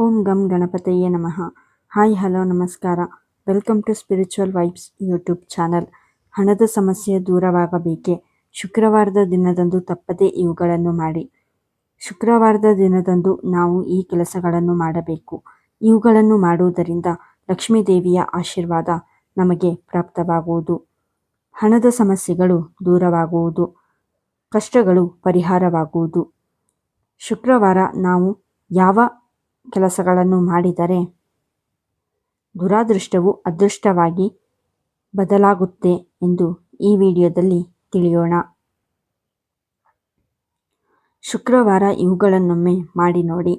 ಓಂ ಗಂ ಗಣಪತಯೇ ನಮಃ. ಹಾಯ್, ಹಲೋ, ನಮಸ್ಕಾರ. Welcome to spiritual vibes YouTube channel. ಹಣದ ಸಮಸ್ಯೆ ದೂರವಾಗಬೇಕೆ? ಶುಕ್ರವಾರದ ದಿನದಂದು ತಪ್ಪದೇ ಇವುಗಳನ್ನು ಮಾಡಿ. ಶುಕ್ರವಾರದ ದಿನದಂದು ನಾವು ಈ ಕೆಲಸಗಳನ್ನು ಮಾಡಬೇಕು. ಇವುಗಳನ್ನು ಮಾಡುವುದರಿಂದ ಲಕ್ಷ್ಮೀ ದೇವಿಯ ಆಶೀರ್ವಾದ ನಮಗೆ ಪ್ರಾಪ್ತವಾಗುವುದು. ಹಣದ ಸಮಸ್ಯೆಗಳು ದೂರವಾಗುವುದು. ಕಷ್ಟಗಳು ಪರಿಹಾರವಾಗುವುದು. ಶುಕ್ರವಾರ ನಾವು ಯಾವ ಕೆಲಸಗಳನ್ನು ಮಾಡಿದರೆ ದುರಾದೃಷ್ಟವು ಅದೃಷ್ಟವಾಗಿ ಬದಲಾಗುತ್ತೆ ಎಂದು ಈ ವಿಡಿಯೋದಲ್ಲಿ ತಿಳಿಯೋಣ. ಶುಕ್ರವಾರ ಇವುಗಳನ್ನೊಮ್ಮೆ ಮಾಡಿ ನೋಡಿ.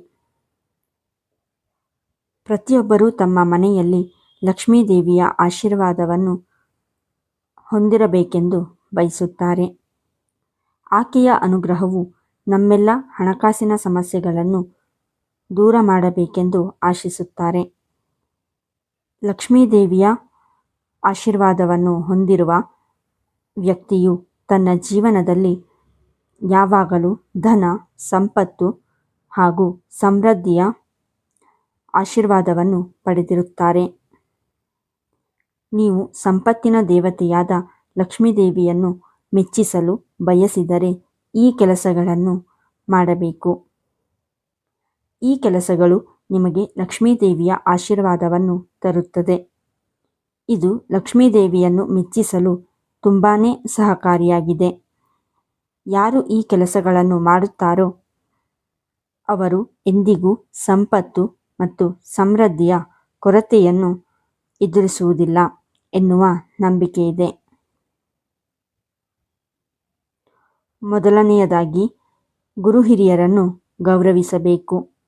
ಪ್ರತಿಯೊಬ್ಬರೂ ತಮ್ಮ ಮನೆಯಲ್ಲಿ ಲಕ್ಷ್ಮೀ ದೇವಿಯ ಆಶೀರ್ವಾದವನ್ನು ಹೊಂದಿರಬೇಕೆಂದು ಬಯಸುತ್ತಾರೆ. ಆಕೆಯ ಅನುಗ್ರಹವು ನಮ್ಮೆಲ್ಲ ಹಣಕಾಸಿನ ಸಮಸ್ಯೆಗಳನ್ನು ದೂರ ಮಾಡಬೇಕೆಂದು ಆಶಿಸುತ್ತಾರೆ. ಲಕ್ಷ್ಮೀದೇವಿಯ ಆಶೀರ್ವಾದವನ್ನು ಹೊಂದಿರುವ ವ್ಯಕ್ತಿಯು ತನ್ನ ಜೀವನದಲ್ಲಿ ಯಾವಾಗಲೂ ಧನ, ಸಂಪತ್ತು ಹಾಗೂ ಸಮೃದ್ಧಿಯ ಆಶೀರ್ವಾದವನ್ನು ಪಡೆದಿರುತ್ತಾರೆ. ನೀವು ಸಂಪತ್ತಿನ ದೇವತೆಯಾದ ಲಕ್ಷ್ಮೀದೇವಿಯನ್ನು ಮೆಚ್ಚಿಸಲು ಬಯಸಿದರೆ ಈ ಕೆಲಸಗಳನ್ನು ಮಾಡಬೇಕು. ಈ ಕೆಲಸಗಳು ನಿಮಗೆ ಲಕ್ಷ್ಮೀದೇವಿಯ ಆಶೀರ್ವಾದವನ್ನು ತರುತ್ತದೆ. ಇದು ಲಕ್ಷ್ಮೀದೇವಿಯನ್ನು ಮೆಚ್ಚಿಸಲು ತುಂಬಾ ಸಹಕಾರಿಯಾಗಿದೆ. ಯಾರು ಈ ಕೆಲಸಗಳನ್ನು ಮಾಡುತ್ತಾರೋ ಅವರು ಎಂದಿಗೂ ಸಂಪತ್ತು ಮತ್ತು ಸಮೃದ್ಧಿಯ ಕೊರತೆಯನ್ನು ಎದುರಿಸುವುದಿಲ್ಲ ಎನ್ನುವ ನಂಬಿಕೆ ಇದೆ. ಮೊದಲನೆಯದಾಗಿ ಗುರು ಹಿರಿಯರನ್ನು ಗೌರವಿಸಬೇಕು.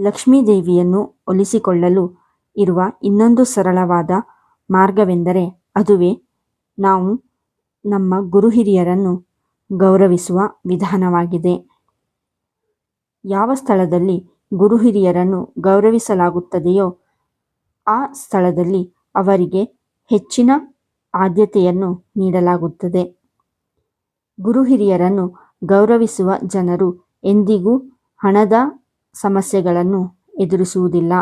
ಲಕ್ಷ್ಮೀದೇವಿಯನ್ನು ಒಲಿಸಿಕೊಳ್ಳಲು ಇರುವ ಇನ್ನೊಂದು ಸರಳವಾದ ಮಾರ್ಗವೆಂದರೆ ಅದುವೇ ನಾವು ನಮ್ಮ ಗುರು ಹಿರಿಯರನ್ನು ಗೌರವಿಸುವ ವಿಧಾನವಾಗಿದೆ. ಯಾವ ಸ್ಥಳದಲ್ಲಿ ಗುರು ಹಿರಿಯರನ್ನು ಗೌರವಿಸಲಾಗುತ್ತದೆಯೋ ಆ ಸ್ಥಳದಲ್ಲಿ ಅವರಿಗೆ ಹೆಚ್ಚಿನ ಆದ್ಯತೆಯನ್ನು ನೀಡಲಾಗುತ್ತದೆ. ಗುರು ಹಿರಿಯರನ್ನು ಗೌರವಿಸುವ ಜನರು ಎಂದಿಗೂ ಹಣದ ಸಮಸ್ಯೆಗಳನ್ನು ಎದುರಿಸುವುದಿಲ್ಲ.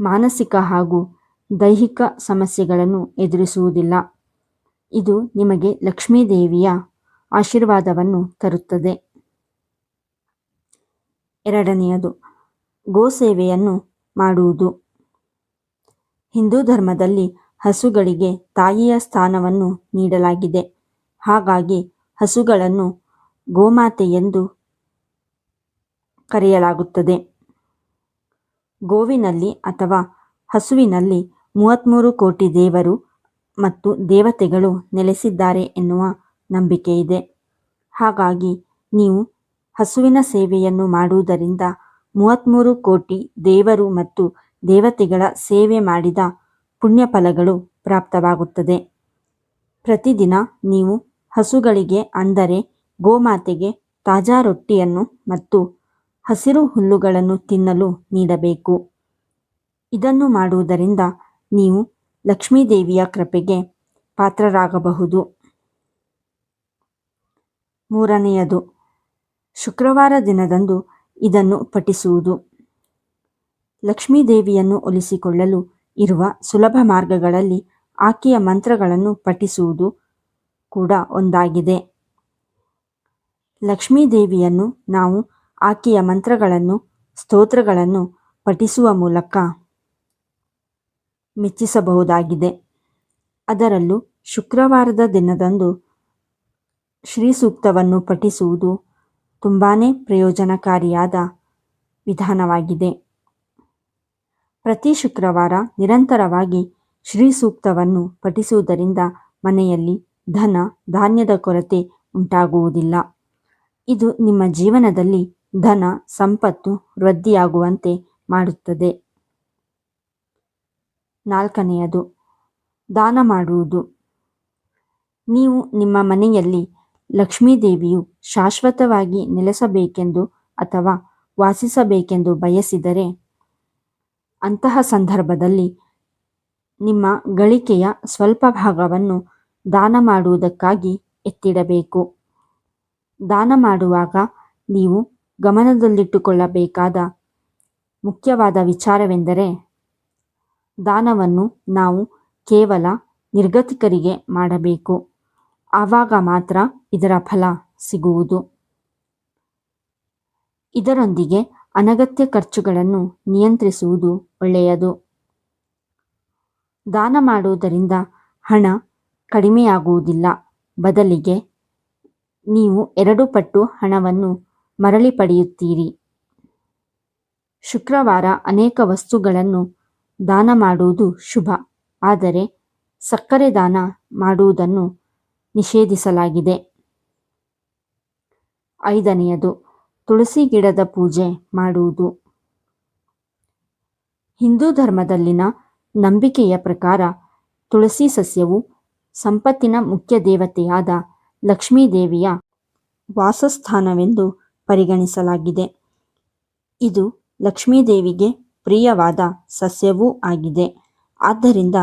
ಮಾನಸಿಕ ಹಾಗೂ ದೈಹಿಕ ಸಮಸ್ಯೆಗಳನ್ನು ಎದುರಿಸುವುದಿಲ್ಲ. ಇದು ನಿಮಗೆ ಲಕ್ಷ್ಮೀದೇವಿಯ ಆಶೀರ್ವಾದವನ್ನು ತರುತ್ತದೆ. ಎರಡನೆಯದು, ಗೋಸೇವೆಯನ್ನು ಮಾಡುವುದು. ಹಿಂದೂ ಧರ್ಮದಲ್ಲಿ ಹಸುಗಳಿಗೆ ತಾಯಿಯ ಸ್ಥಾನವನ್ನು ನೀಡಲಾಗಿದೆ. ಹಾಗಾಗಿ ಹಸುಗಳನ್ನು ಗೋಮಾತೆ ಎಂದು ಕರೆಯಲಾಗುತ್ತದೆ. ಗೋವಿನಲ್ಲಿ ಅಥವಾ ಹಸುವಿನಲ್ಲಿ ಮೂವತ್ತ್ಮೂರು ಕೋಟಿ ದೇವರು ಮತ್ತು ದೇವತೆಗಳು ನೆಲೆಸಿದ್ದಾರೆ ಎನ್ನುವ ನಂಬಿಕೆಯಿದೆ ಹಾಗಾಗಿ ನೀವು ಹಸುವಿನ ಸೇವೆಯನ್ನು ಮಾಡುವುದರಿಂದ ಮೂವತ್ತ್ಮೂರು ಕೋಟಿ ದೇವರು ಮತ್ತು ದೇವತೆಗಳ ಸೇವೆ ಮಾಡಿದ ಪುಣ್ಯ ಫಲಗಳು ಪ್ರಾಪ್ತವಾಗುತ್ತದೆ. ಪ್ರತಿದಿನ ನೀವು ಹಸುಗಳಿಗೆ ಅಂದರೆ ಗೋಮಾತೆಗೆ ತಾಜಾ ರೊಟ್ಟಿಯನ್ನು ಮತ್ತು ಹಸಿರು ಹುಲ್ಲುಗಳನ್ನು ತಿನ್ನಲು ನೀಡಬೇಕು. ಇದನ್ನು ಮಾಡುವುದರಿಂದ ನೀವು ಲಕ್ಷ್ಮೀದೇವಿಯ ಕೃಪೆಗೆ ಪಾತ್ರರಾಗಬಹುದು. ಮೂರನೆಯದು, ಶುಕ್ರವಾರ ದಿನದಂದು ಇದನ್ನು ಪಠಿಸುವುದು. ಲಕ್ಷ್ಮೀದೇವಿಯನ್ನು ಒಲಿಸಿಕೊಳ್ಳಲು ಇರುವ ಸುಲಭ ಮಾರ್ಗಗಳಲ್ಲಿ ಆಕೆಯ ಮಂತ್ರಗಳನ್ನು ಪಠಿಸುವುದು ಕೂಡ ಒಂದಾಗಿದೆ. ಲಕ್ಷ್ಮೀದೇವಿಯನ್ನು ನಾವು ಆಕೆಯ ಮಂತ್ರಗಳನ್ನು, ಸ್ತೋತ್ರಗಳನ್ನು ಪಠಿಸುವ ಮೂಲಕ ಮೆಚ್ಚಿಸಬಹುದಾಗಿದೆ. ಅದರಲ್ಲೂ ಶುಕ್ರವಾರದ ದಿನದಂದು ಶ್ರೀ ಸೂಕ್ತವನ್ನು ಪಠಿಸುವುದು ತುಂಬಾ ಪ್ರಯೋಜನಕಾರಿಯಾದ ವಿಧಾನವಾಗಿದೆ. ಪ್ರತಿ ಶುಕ್ರವಾರ ನಿರಂತರವಾಗಿ ಶ್ರೀ ಸೂಕ್ತವನ್ನು ಪಠಿಸುವುದರಿಂದ ಮನೆಯಲ್ಲಿ ಧನ, ಧಾನ್ಯದ ಕೊರತೆ ಉಂಟಾಗುವುದಿಲ್ಲ. ಇದು ನಿಮ್ಮ ಜೀವನದಲ್ಲಿ ಧನ, ಸಂಪತ್ತು ವೃದ್ಧಿಯಾಗುವಂತೆ ಮಾಡುತ್ತದೆ. ನಾಲ್ಕನೆಯದು, ದಾನ ಮಾಡುವುದು. ನೀವು ನಿಮ್ಮ ಮನೆಯಲ್ಲಿ ಲಕ್ಷ್ಮೀದೇವಿಯು ಶಾಶ್ವತವಾಗಿ ನೆಲೆಸಬೇಕೆಂದು ಅಥವಾ ವಾಸಿಸಬೇಕೆಂದು ಬಯಸಿದರೆ, ಅಂತಹ ಸಂದರ್ಭದಲ್ಲಿ ನಿಮ್ಮ ಗಳಿಕೆಯ ಸ್ವಲ್ಪ ಭಾಗವನ್ನು ದಾನ ಮಾಡುವುದಕ್ಕಾಗಿ ಎತ್ತಿಡಬೇಕು. ದಾನ ಮಾಡುವಾಗ ನೀವು ಗಮನದಲ್ಲಿಟ್ಟುಕೊಳ್ಳಬೇಕಾದ ಮುಖ್ಯವಾದ ವಿಚಾರವೆಂದರೆ ದಾನವನ್ನು ನಾವು ಕೇವಲ ನಿರ್ಗತಿಕರಿಗೆ ಮಾಡಬೇಕು. ಆವಾಗ ಮಾತ್ರ ಇದರ ಫಲ ಸಿಗುವುದು. ಇದರೊಂದಿಗೆ ಅನಗತ್ಯ ಖರ್ಚುಗಳನ್ನು ನಿಯಂತ್ರಿಸುವುದು ಒಳ್ಳೆಯದು. ದಾನ ಮಾಡುವುದರಿಂದ ಹಣ ಕಡಿಮೆಯಾಗುವುದಿಲ್ಲ. ಬದಲಿಗೆ ನೀವು ಎರಡು ಪಟ್ಟು ಹಣವನ್ನು ಮರಳಿ ಪಡೆಯುತ್ತೀರಿ. ಶುಕ್ರವಾರ ಅನೇಕ ವಸ್ತುಗಳನ್ನು ದಾನ ಮಾಡುವುದು ಶುಭ. ಆದರೆ ಸಕ್ಕರೆ ದಾನ ಮಾಡುವುದನ್ನು ನಿಷೇಧಿಸಲಾಗಿದೆ. ಐದನೆಯದು, ತುಳಸಿ ಗಿಡದ ಪೂಜೆ ಮಾಡುವುದು. ಹಿಂದೂ ಧರ್ಮದಲ್ಲಿನ ನಂಬಿಕೆಯ ಪ್ರಕಾರ ತುಳಸಿ ಸಸ್ಯವು ಸಂಪತ್ತಿನ ಮುಖ್ಯ ದೇವತೆಯಾದ ಲಕ್ಷ್ಮೀದೇವಿಯ ವಾಸಸ್ಥಾನವೆಂದು ಪರಿಗಣಿಸಲಾಗಿದೆ. ಇದು ಲಕ್ಷ್ಮೀದೇವಿಗೆ ಪ್ರಿಯವಾದ ಸಸ್ಯವೂ ಆಗಿದೆ. ಆದ್ದರಿಂದ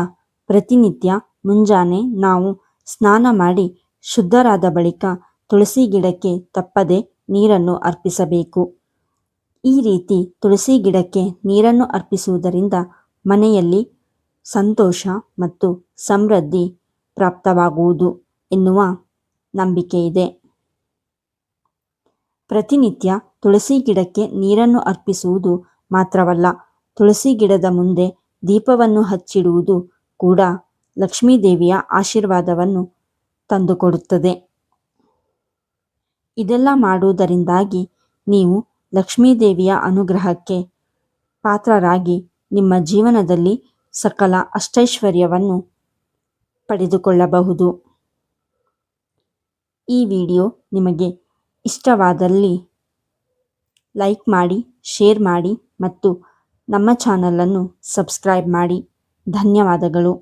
ಪ್ರತಿನಿತ್ಯ ಮುಂಜಾನೆ ನಾವು ಸ್ನಾನ ಮಾಡಿ ಶುದ್ಧರಾದ ಬಳಿಕ ತುಳಸಿ ಗಿಡಕ್ಕೆ ತಪ್ಪದೆ ನೀರನ್ನು ಅರ್ಪಿಸಬೇಕು. ಈ ರೀತಿ ತುಳಸಿ ಗಿಡಕ್ಕೆ ನೀರನ್ನು ಅರ್ಪಿಸುವುದರಿಂದ ಮನೆಯಲ್ಲಿ ಸಂತೋಷ ಮತ್ತು ಸಮೃದ್ಧಿ ಪ್ರಾಪ್ತವಾಗುವುದು ಎನ್ನುವ ನಂಬಿಕೆಯಿದೆ. ಪ್ರತಿನಿತ್ಯ ತುಳಸಿ ಗಿಡಕ್ಕೆ ನೀರನ್ನು ಅರ್ಪಿಸುವುದು ಮಾತ್ರವಲ್ಲ, ತುಳಸಿ ಗಿಡದ ಮುಂದೆ ದೀಪವನ್ನು ಹಚ್ಚಿಡುವುದು ಕೂಡ ಲಕ್ಷ್ಮೀದೇವಿಯ ಆಶೀರ್ವಾದವನ್ನು ತಂದುಕೊಡುತ್ತದೆ. ಇದೆಲ್ಲ ಮಾಡುವುದರಿಂದಾಗಿ ನೀವು ಲಕ್ಷ್ಮೀದೇವಿಯ ಅನುಗ್ರಹಕ್ಕೆ ಪಾತ್ರರಾಗಿ ನಿಮ್ಮ ಜೀವನದಲ್ಲಿ ಸಕಲ ಅಷ್ಟೈಶ್ವರ್ಯವನ್ನು ಪಡೆದುಕೊಳ್ಳಬಹುದು. ಈ ವಿಡಿಯೋ ನಿಮಗೆ ಇಷ್ಟವಾದಲ್ಲಿ ಲೈಕ್ ಮಾಡಿ ಶೇರ್ ಮಾಡಿ ಮತ್ತು ನಮ್ಮ ಚಾನಲನ್ನು ಸಬ್ಸ್ಕ್ರೈಬ್ ಮಾಡಿ. ಧನ್ಯವಾದಗಳು.